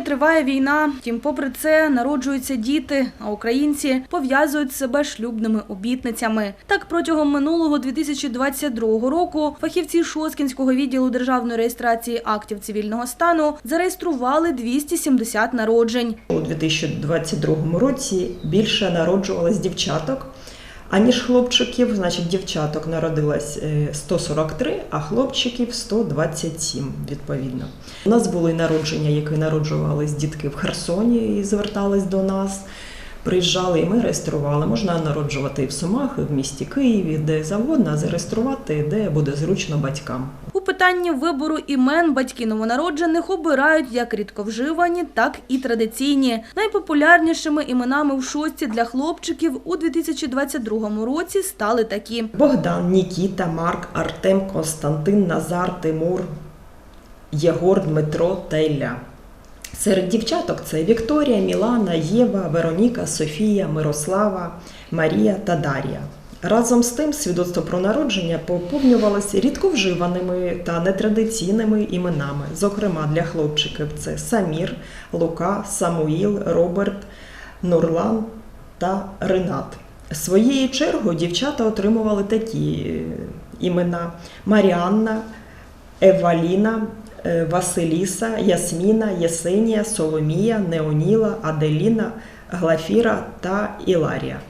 триває війна. Втім, попри це народжуються діти, а українці пов'язують себе шлюбними обітницями. Так, протягом минулого 2022 року фахівці Шоскінського відділу державної реєстрації актів цивільного стану зареєстрували 270 народжень. У 2022 році більше народжувалось дівчаток, аніж хлопчиків. Значить, дівчаток народилось е, 143, а хлопчиків 127, відповідно. У нас були народження, які народжувались дітки в Херсоні і звертались до нас. Приїжджали і ми реєстрували. Можна народжувати і в Сумах, і в місті Києві, де завгодно, а зареєструвати, де буде зручно батькам. У питанні вибору імен батьки новонароджених обирають як рідковживані, так і традиційні. Найпопулярнішими іменами в шості для хлопчиків у 2022 році стали такі. Богдан, Нікіта, Марк, Артем, Константин, Назар, Тимур, Єгор, Дмитро та Ілля. Серед дівчаток це Вікторія, Мілана, Єва, Вероніка, Софія, Мирослава, Марія та Дар'я. Разом з тим свідоцтво про народження поповнювалося рідковживаними та нетрадиційними іменами. Зокрема, для хлопчиків це Самір, Лука, Самуїл, Роберт, Нурлан та Ренат. Своєю чергою дівчата отримували такі імена: Маріанна, Еваліна, Василіса, Ясміна, Єсенія, Соломія, Неоніла, Аделіна, Глафіра та Іларія.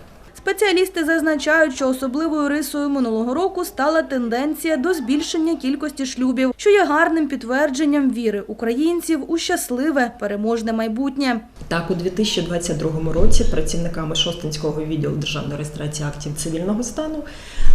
Спеціалісти зазначають, що особливою рисою минулого року стала тенденція до збільшення кількості шлюбів, що є гарним підтвердженням віри українців у щасливе переможне майбутнє. Так, у 2022 році працівниками Шостинського відділу державної реєстрації актів цивільного стану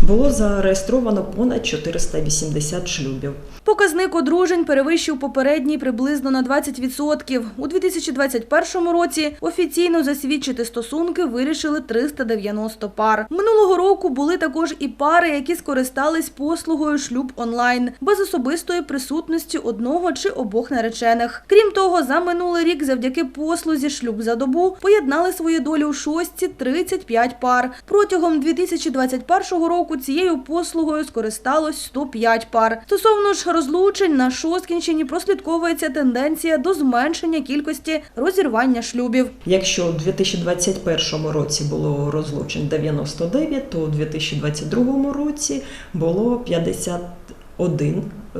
було зареєстровано понад 480 шлюбів. Показник одружень перевищив попередній приблизно на 20%. У 2021 році офіційно засвідчити стосунки вирішили 390 пар. Минулого року були також і пари, які скористались послугою шлюб онлайн без особистої присутності одного чи обох наречених. Крім того, за минулий рік завдяки послузі шлюб за добу поєднали свої долі у шостці 35 пар. Протягом 2021 року цією послугою скористалось 105 пар. Стосовно ж розлучень на Шосткінщині прослідковується тенденція до зменшення кількості розірвання шлюбів. Якщо у 2021 році було розлучень 99, то у 2022 році було 51 е,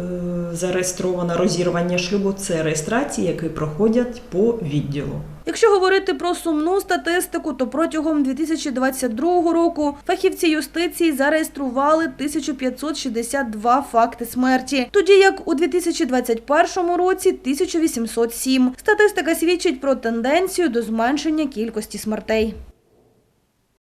зареєстровано розірвання шлюбу. Це реєстрації, які проходять по відділу. Якщо говорити про сумну статистику, то протягом 2022 року фахівці юстиції зареєстрували 1562 факти смерті, тоді як у 2021 році 1807. Статистика свідчить про тенденцію до зменшення кількості смертей.